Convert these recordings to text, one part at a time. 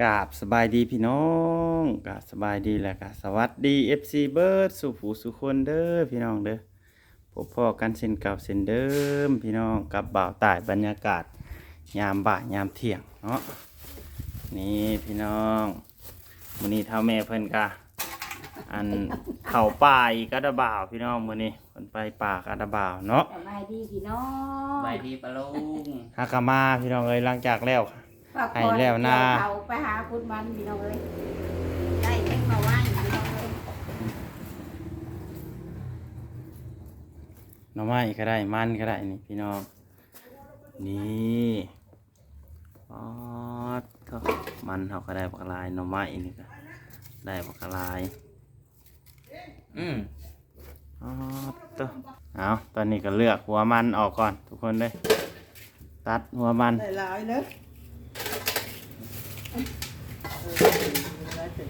กราบสบายดีพี่น้องกราบสบายดีแหละกะสวัสดี FC เบิร์ดสุผูสุคนเด้อพี่น้องเด้อพบพ่อกันเส้นเก่าเส้นเดิม พี่น้องกับบ่าวตายบรรยากาศ ยามบ่ายยามเที่ยงเนาะนี่พี่น้องมื้อนี้เท่าแม่เพิ่นกะอันเข่าป่าอีกกระบ่าวพี่น้องมื้อนี้เพิ่นไปป่ากระบ่าวเนาะสบายดีพี่น้องบายดีปะลุงฮากามาพี่น้องเอ้ยหลังจากแล้ว ฝากให้แล้วนะ เกี่ยเขาไปหาคุณมันพี่น้องเลยได้เล็กมาไหว้พี่น้องเลยหน่อไม้ก็ได้มันก็ได้นี่พี่น้องนี่อ๋อเท่ามันเขาก็ได้ปลากลายหน่อไม้นี่ก็ได้ปลากลายอืมอ๋อตัวเอาตอนนี้ก็เลือกหัวมันออกก่อน ทุกคนเลยตัดหัวมันได้หลายเนอะ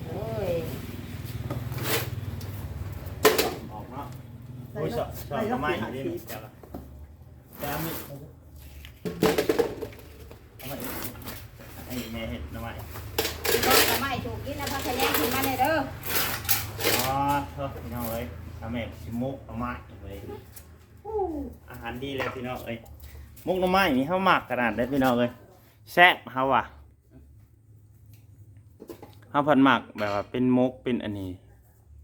โอ้ยออกเนาะได้โอ้ยชอบชอบหน่อไม้ได้นี่ได้นี่เจ้าละเจ้ามีเอามาอีกไอ้แม่เห็ดหน่อไม้ก็ทำไมถูกกินแล้วพักแยงขึ้นมาเลยเด้ออ๋อเท่าพี่น้องเอ้ยเอาแม่ชิมุกหน่อไม้เลยอู้อาหารดีเลยพี่น้องเอ้ยมุกหน่อไม้นี่เขาหมักขนาดได้พี่น้องเอ้ยแซ่บเขาว่ะ เขาพันหมักแบบว่าเป็นมกเป็นอันนี้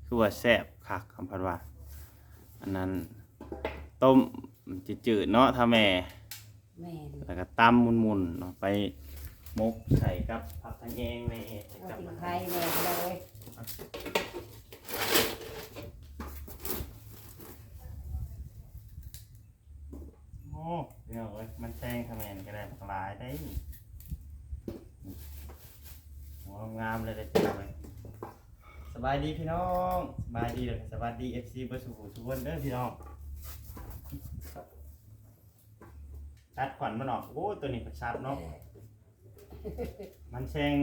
คือว่าแซ่บคักคำพันว่า อันนั้น ต้มจืดๆเนาะถ้าแม่ แม่นแล้วก็ตำมุนๆเนาะไปมกใส่กับผักทังเองในใส่ว่ากับสิใครแม่นเลยโอ้พี่น้อเอ้ยมันแซงทำแมนก็ได้ปลายได้ งามเลยได้พี่น้องเอ้ยสบายดีพี่น้องสบายดีเลยสวัสดีเอฟซีเบอร์สุขุทุกคนเด้อพี่น้องตัดขวัญมันออกโอ้ตัวนี้กระชับเนาะมันแซง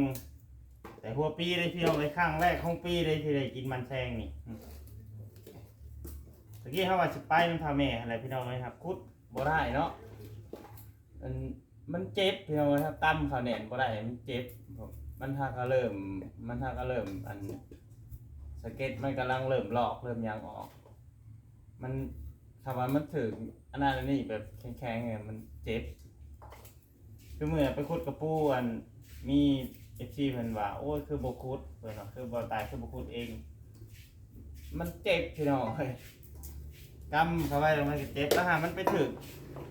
แต่หัวปีเลยพี่น้องเลยข้างแรกของปีเลยที่ได้กินมันแซงนี่อืมตะกี้เขาว่าสิไปมันพาแม่อะไรพี่น้องเลยครับคุดบ่ได้เนาะมันมันเจ็บพี่น้องเลยครับตั้มเขาแหนนบ่ได้มันเจ็บ มันถ้าก็เริ่ม มันถ้าก็เริ่ม อันสเก็ตมันกำลังเริ่มลอกเริ่มยางออก มันถ้าว่ามันถึงอันนั้นอันนี้แบบแข็งๆเนี่ยมันเจ็บ คือเมื่อไปคุดกระปูอันมีเอฟซีเพิ่นว่าโอ้ยคือบคุดเพิ่นว่าคือบตายคือบคุดเอง มันเจ็บพี่น้องเฮ้ยกำเข้าไปแล้วมันก็เจ็บแล้วหามันไปถึง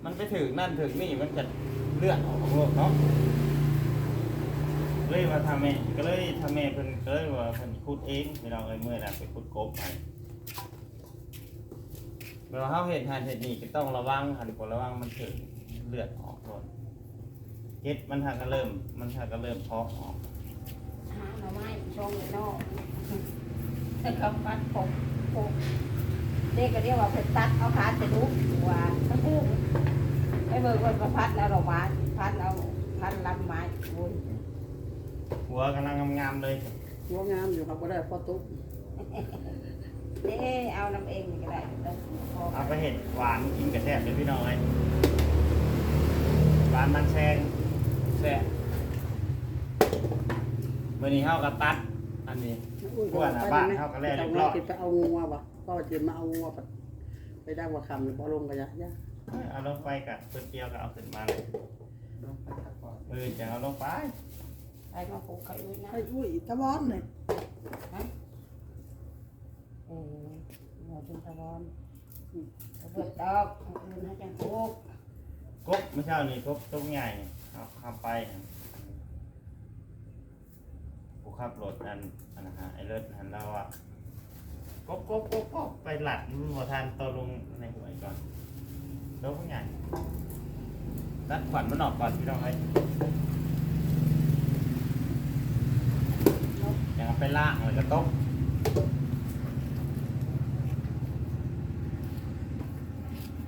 มันไปถึงนั่นถึงนี่มันจะเลือดออกของโลกเนาะ เลยว่าทำแม่ก็เลยทำแม่เพิ่นก็เลยว่าเพิ่นคุดเองพี่น้องเอ้ยเมื่อนั้นไปคุดกบไปเวลาเฮาเห็นหันเห็นนี่ก็ต้องระวังหันบ่ระวังมันถึงเลือดออกโลดเก็ดมันหากก็เริ่ม มันหากก็เริ่มเพาะออกหาหน่อไม้ชงเลยเนาะแต่คำพัดผมผมเด็กก็เรียกว่าเป็นตัดเอาขาจะลุกว่าตะพุ่งไม่เบิกว่าประพัดแล้วดอกไม้พัดแล้วพัดลำไม้โอ้ย หัวกำลังงามๆเลย หัวงามอยู่ครับก็ได้พอตุ๊กเด้เอาน้ำเองนี่ก็ได้เด้อพอเอาไปเห็ดหวานกินกับแซ่บเลยพี่น้องเลยหวานมันแซงแซ่บมื่อนี้เข้ากระตัด อันนี้พวกน่ะบ้านเขาก็แลเรียบร้อยไปเอางัววะก็จะมาเอางัวไปได้ว่าคำหรือพอลงกันยะยะเอาลงไปกับเพื่อนเกียวก็เอาขึ้นมาเลยเออจะเอาลงไป ไปมาปลูกเขาด้วยนะไอ้อุ้ยตะวอนเลยเออหมอจุนตะบอนเบิดดอกอื่นให้จังปลูกกบไม่ใช่นี่กบต้มใหญ่นี่เอาเข้าไปกูขับรถอันอันนะฮะไอ้รถอันเราอะกบกบกบกบไปหลัดมันหัวทานตัวลงในหัวก่อนต้มใหญ่ตัดขวัญมันออกก่อนพี่น้องเอ้ยยังเอา ไปล่างแล้วก็ต้ม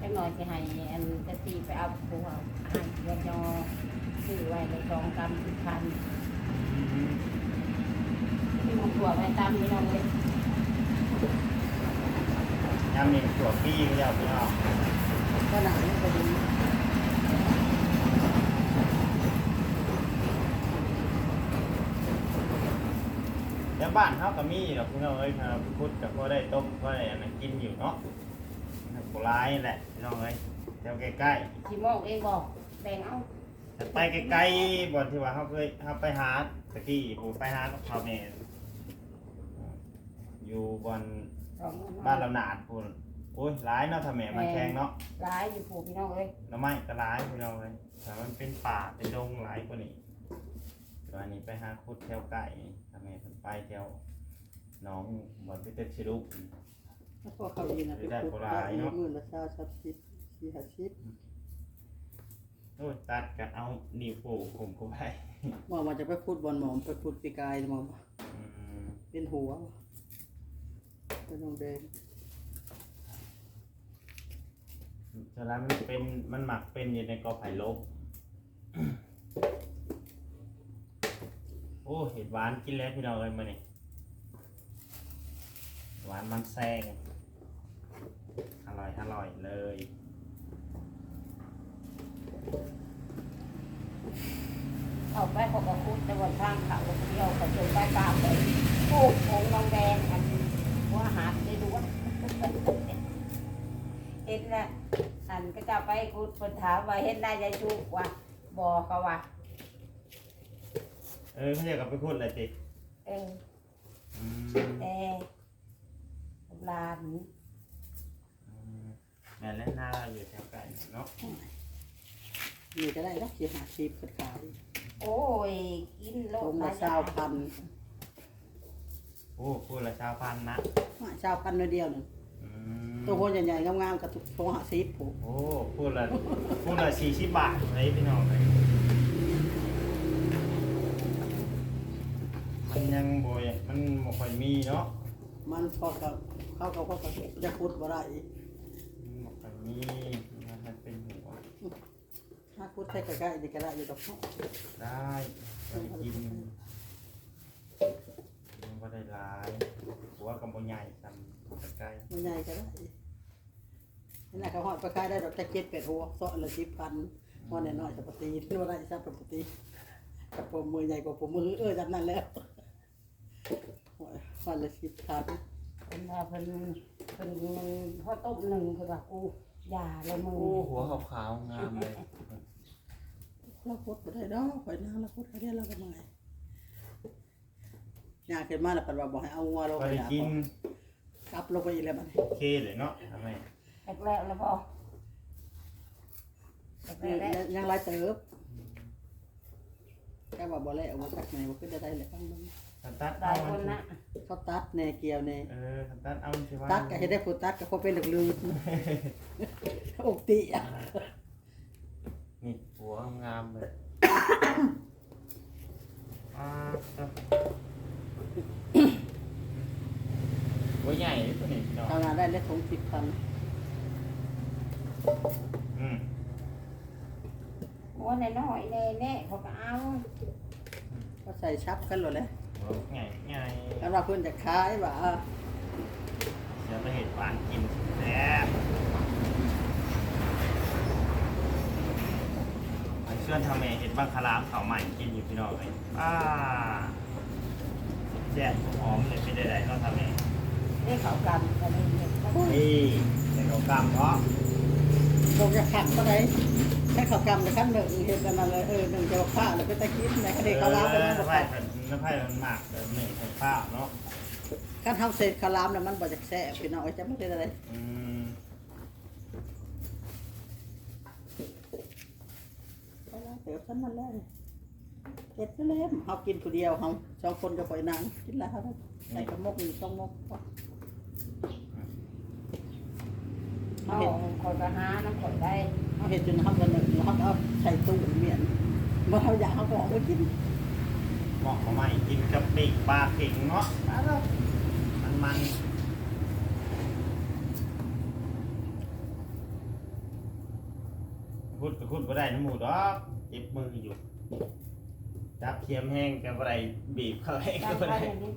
จังหน่อยจะให้อันจะตีไปเอาปูเอาให้ยอดยอซื้อไว้ในกองกำสิบพันที่มันตัวไว้ตามนี่น้องเลยยำนี่ตัวปี้ก็ยาวพี่น้องก็หนาเนี่ยก็ดี เแต่ บ้านเขาก็มีดอกพี่น้องเอ้ยครับพุทธกับก็ได้ต้มก็ได้อันนั้นกินอยู่เนาะโบราณแหละพี่น้องเอ้ยแถวใกล้สิโมกเองบอกแบ่งเอาๆแต่ไปใกล้ๆบ่อนที่ว่าเขาเคยเขาไปหาตะกี้ผมไปหากับเขาเนี่ยอยู่บอนสองบ้านเราหนาดพูนโอ้ยร้ายเนาะทำแหม่มันแข็งเนาะ ร้ายอยู่ผูพี่น้องเอ้ยแล้วไม่ก็ร้ายพี่น้องเลยแต่มันเป็นป่าเป็นดงหลายกว่านี้ ตัวนี้ไปหาคุดแถวไก่ทำแหม่เพิ่นไปแถวหน้องบ่อนไปเต็มชิลุก แล้วพอเขาดีนะไปพูดได้มื่นละเช้าสักสิบสี่ห้าสิบโอ้ยตัดกันเอานิ้วโป้ผมก็ไปว่ามันจะไปพูดบอลหมอมไปพูดปีกายหมอมอืมเป็นหัวเป็นน้องแดงฉะนั้นมันเป็นมันหมักเป็นอยู่ในกอไผ่ลบ โอ้เห็ดหวานกินแล้วพี่น้องเลยมาเนี่ยหวานมันแซงอร่อยอร่อยเลยเอาไปเขาก็คุดแต่วันข้างเขาเดียวเขาเจอไปกราบเลยโอ้โหน้องแดงอันหัวหาดได้ดูว่าเห็นแล้วอันก็จะไปคุดคนถามว่าเห็นได้ยายชูว่าบ่เขาว่า เออเขาจะกลับไปพูดอะไรติเอออืมแต่ลานอืมแม่เล่นหน้าอยู่แถวไก่เนาะนี่ก็ได้แล้วสี่ห้าสิบขายโอ้ย กินโลตรกงมาเช้าพันโอ้พูดละชาวพันนะเช้าพันน้อยเดียวหนึ่งอืมตัวคนใหญ่ๆงามๆกับโทรหาสิบผมโอ้พูดละพูดละสี่สิบบาทเลยพี่น้องเลย มันยังโบยมันบ่ค่อยมีเนาะมันพอกับเข้ากับเขากับจะพูดบ่ได้มันบ่ค่อยมีมันเป็นหัวถ้าพูดใกล้ๆนี่ก็ได้อยู่ดอกเนาะได้ไปกินมันก็ได้หลายหัวกับโบใหญ่ซ้ำใกล้มันใหญ่ก็ได้นี่นะเขาหอดไปขายได้ดอกจะเก็ดเป็ดหัวซอละสิบพันว่าแน่นอนจะปฏิที่ว่าได้ซับปฏิกับผมมือใหญ่กว่าผมมือเออจำนั้นแล้ว วันละสิบพันเป็นว่าเพิ่นเพิ่นพ่อต้มหนึ่งคือว่ากูอย่าเลยมึงโอ้หัวขาวๆงามเลย เราพูดบ่ได้ดอกข่อยนางเราพูดเขาได้เราก็ไม่ยากขึ้นมาแล้วปัดว่าบอกให้เอางัวลงก็ไปได้กินกลับลงไปอีกแล้วมันโอเคเลยเนาะทำไมแรกแล้วแล้วพอแรกแล้วยังไรเติบแค่ว่าบ่แล้วเอามาตักไหนว่าขึ้นได้เลยข้างนึง คันตัดหลายคนนะเขาตัดแน่เกี่ยวแน่เออคันตัดเอาใช่ว่าตัดก็ให้ได้ผู้ตัดก็พอเป็นลืมๆอกติอะนี่หัวงามเลยอ่าครับหัวใหญ่เลยตัวนี้เนาะทำงานได้แล้วทงสิบพันอืมหัวในน้อยแน่แน่เขาก็เอาก็ใส่ชับกันเลยแหละหัว ใหญ่ใหญ่แล้วว่าเพื่อนจะขายว่าเดี๋ยวไปเห็ดหวานกินแซ่บไอ้เชื่อนทำเองเห็ดบังคลามเขาวใหม่กินอยู่พี่น้องเลยอ่าแซ่บหอมเลยเป็นได้ๆเนาะทำเองได้เขากำกันเลยเนี่ยนี่ใส่ข้ากล้ำเพราะลงจะขัดก็ได้ แค่เขากำจะขั้นหนึ่งเห็นกันมาเลยเออหนึ่งจะผ้าแล้วก็ตะกินในคดีเขาล้ามไปแล้วน้ำไผ่น้ำไผ่มันหมักแต่หนึ่งเป็นข้าเนาะการทำเสร็จเขาล้ามแล้วมันบ่จะแซ่บพี่น้องจะไม่ได้อะไรอืมเดี๋ยวฉันนั่นแหละเด็ดนั่นแหละเขากินผู้เดียวเขาสองคนกับปล่อยนางกินแล้วเขาใส่กระมกหนึ่งสองมก เอาคนก็หาน้ำคนได้เขาเห็นจนเขากันหนึ่งแล้วเขาก็เอาใส่ตู้เมียนเมื่อเขาอยากเขาบอกว่ากินเหมาะกับใหม่กินกับปีกปลาเข่งเนาะมาแล้วมันมันพูดก็พูดก็ได้น้ำหมูดอกเจ็บมืออยู่จับเทียมแห้งแต่บ่ได้บีบเขาแห้งตาก็มบ่ไปได้อย่างนี้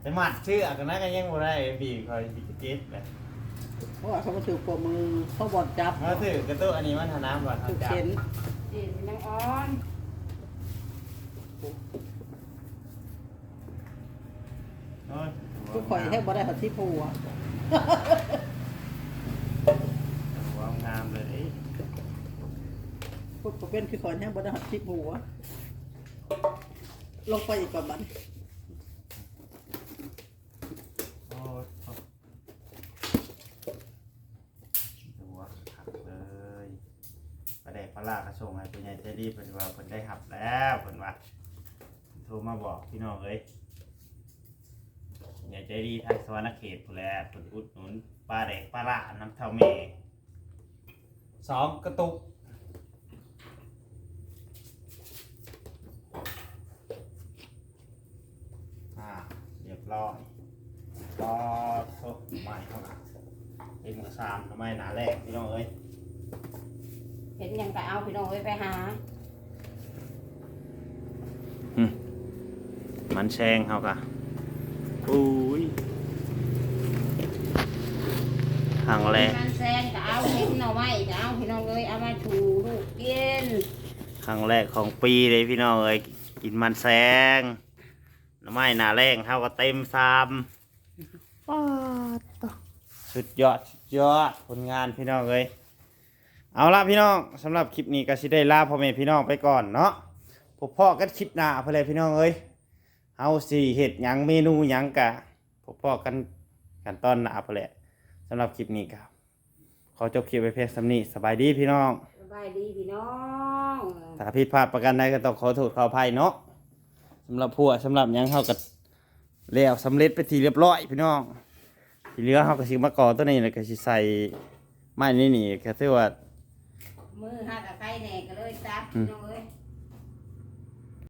แต่หมัดชื่ออักนะก็ยังบ่ได้บีบเขาเจ็บเลย เพราะว่าเขามาถือปมมือเขาบอดจับมาถือกระตุ้อันนี้มันทาน้ำบ่ถืทาอจับเข็นจีนยังอ่อนอข่อยแทบบ่ได้หัดที่ผัวหัวงามเลยพวกเป็นคือข่อยแทบบ่ได้หัดที่ผัวลงไปอีกกับมัน โอ้ยหัวขับเลยประเด็กปลาลากระส่งให้เป็นใหญ่ใจดีเพิ่นว่าเพิ่นได้หับแล้วเพิ่นว่าโทรมาบอกพี่น้องเอ้ยใหญ่ใจดีทางสวรรณเขตผู้แล้วเพิ่นอุดหนุนปลาแดกปลาละน้ำเท่าเมสองกระตุกอ่าเรียบร้อยรอโซ่ใหม่เข้ามาเป็นกระซามทำไมหนาแรกพี่น้องเอ้ย เห็นหยังก็เอาพี่น้องเอ้ยไปหา มันแซงเขากะอุ้ยครั้งแรกมันแซงก็เอาเห็นหน่อไม้ก็เอาพี่น้องเอ้ยเอามาถูลูกกินครั้งแรกของปีเลยพี่น้องเอ้ยกินมันแซงหน้ำไม้หนาแรงเขาก็เต็มซามป๊าดต่อสุดยอดสุดยอดผลงานพี่น้องเอ้ยเอาละพี่น้องสำหรับคลิปนี้ก็สิได้ลาพ่อแม่พี่น้องไปก่อนเนาะพบพ่อกันคลิปหน้าเพื่อเลยพี่น้องเอ้ย เอาสิเห็ดหยังเมนูหยังกะพบพ่อกันกันตอนหน้าเพื่อเลยสำหรับคลิปนี้ครับขอจบคลิปไปเพียงสำนี้สบายดีพี่น้อง สบายดีพี่น้องถ้าผิดพลาดประกันใดก็ต้องขอโทษขออภัยเนาะสำหรับพวกสำหรับหยังเขาก็แล้วสำเร็จไปทีเรียบร้อยพี่น้องที่เหลือเขาก็สิมาก่อตัวนี้แล้วก็สิใส่ไม้นี่นี่ก็ถือว่ามือหักกับไก่แหน่ก็เลยจับพี่น้องเอ้ย